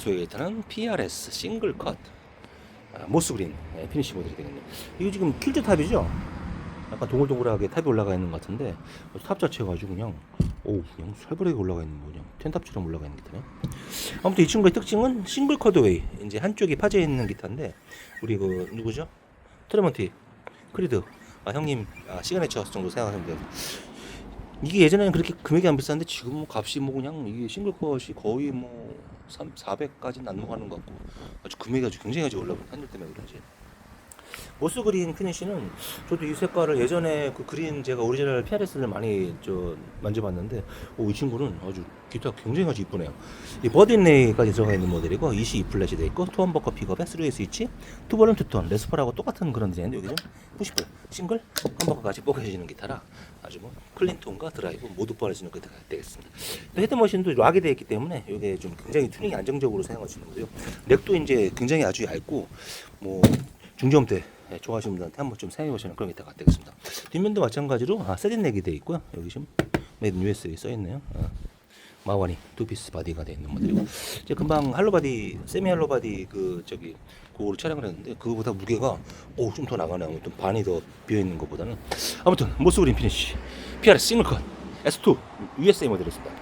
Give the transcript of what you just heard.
소개하는 PRS 싱글 컷 아, 모스그린 네, 피니시 모델이 되겠네요. 이거 지금 킬트 탑이죠? 약간 동글동글하게 탑이 올라가 있는 것 같은데 탑 자체가 아주 그냥 오 그냥 살벌하게 올라가 있는 뭐 그냥 텐탑처럼 올라가 있는 기타네. 아무튼 이 친구의 특징은 싱글 컷웨이 이제 한쪽이 파져 있는 기타인데 우리 그 누구죠? 트레먼티 크리드 아 형님 아, 시그네처 정도 생각하시면 돼요. 이게 예전에는 그렇게 금액이 안 비쌌는데 지금 뭐 값이 뭐 그냥 이게 싱글 컷이 거의 뭐 3, 400까지는 안 넘어가는 것 같고 아주 금액이 아주 굉장히 아주 올라간 환율 때문에 그런지 모스 그린 피니쉬는 저도 이 색깔을 예전에 그 그린 제가 오리지널 PRS를 많이 저 만져봤는데 오, 이 친구는 아주 기타 굉장히 아주 이쁘네요. 이 버딘레이까지 들어가 있는 모델이고 22 플랫이 돼 있고 투언버커 픽업에 3웨이 스위치 투버는 투톤 레스퍼하고 똑같은 그런 디자인인데 여기 좀 푸시풀 싱글 컴버커까지 뽀개지는 기타라 아주 뭐 클린톤과 드라이브 모두 뻔해지는 기타가 되겠습니다. 또 헤드머신도 락이 되어 있기 때문에 이게 좀 굉장히 튜닝이 안정적으로 사용할 수 있는 거고요. 넥도 이제 굉장히 아주 얇고 뭐 중저음대 예, 좋아하시는 분들한테 한번 좀 사용해 보시는 그런 기타가 되겠습니다. 뒷면도 마찬가지로 아, 세딘 넥이 되어 있고요. 여기 지금 메이드 USA 써 있네요. 아, 마와니 투피스 바디가 되어 있는 모델이고 이제 금방 할로 바디 세미 할로 바디 그 저기 그거를 촬영을 했는데 그거보다 무게가 오좀 더 나가네 아무튼 반이 더 비어 있는 것보다는 아무튼 모스그린 피니쉬 PRS 싱글컷 S2 USA 모델이었습니다.